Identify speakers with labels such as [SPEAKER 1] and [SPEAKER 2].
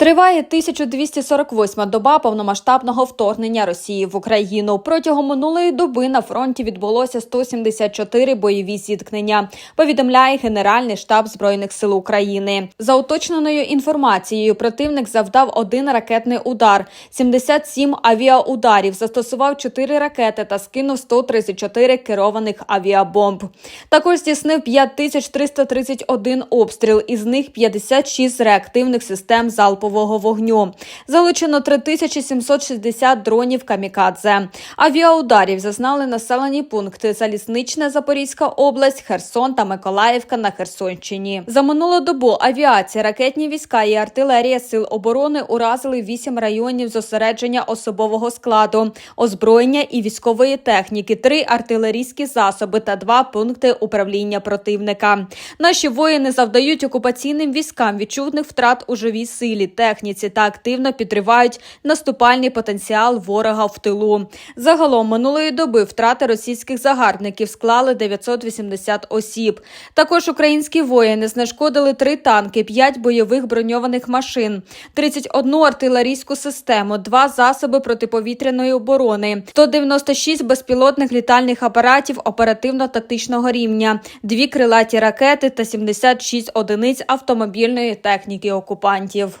[SPEAKER 1] Триває 1248-ма доба повномасштабного вторгнення Росії в Україну. Протягом минулої доби на фронті відбулося 174 бойові зіткнення. Повідомляє Генеральний штаб збройних сил України. За уточненою інформацією, противник завдав один ракетний удар, 77 авіаударів, застосував 4 ракети та скинув 134 керованих авіабомб. Також здійснив 5331 обстріл, із них 56 з реактивних систем залпового вогню. Залучено 3760 дронів камікадзе. Авіаударів зазнали населені пункти Залізнична Запорізька область, Херсон та Миколаївка на Херсонщині. За минулу добу авіація, ракетні війська і артилерія сил оборони уразили 8 районів зосередження особового складу, озброєння і військової техніки, 3 артилерійські засоби та 2 пункти управління противника. Наші воїни завдають окупаційним військам відчутних втрат у живій силі, техніці та активно підривають наступальний потенціал ворога в тилу. Загалом минулої доби втрати російських загарбників склали 980 осіб. Також українські воїни знешкодили 3 танки, 5 бойових броньованих машин, 31 артилерійську систему, 2 засоби протиповітряної оборони, 196 безпілотних літальних апаратів оперативно-тактичного рівня, 2 крилаті ракети та 76 одиниць автомобільної техніки окупантів.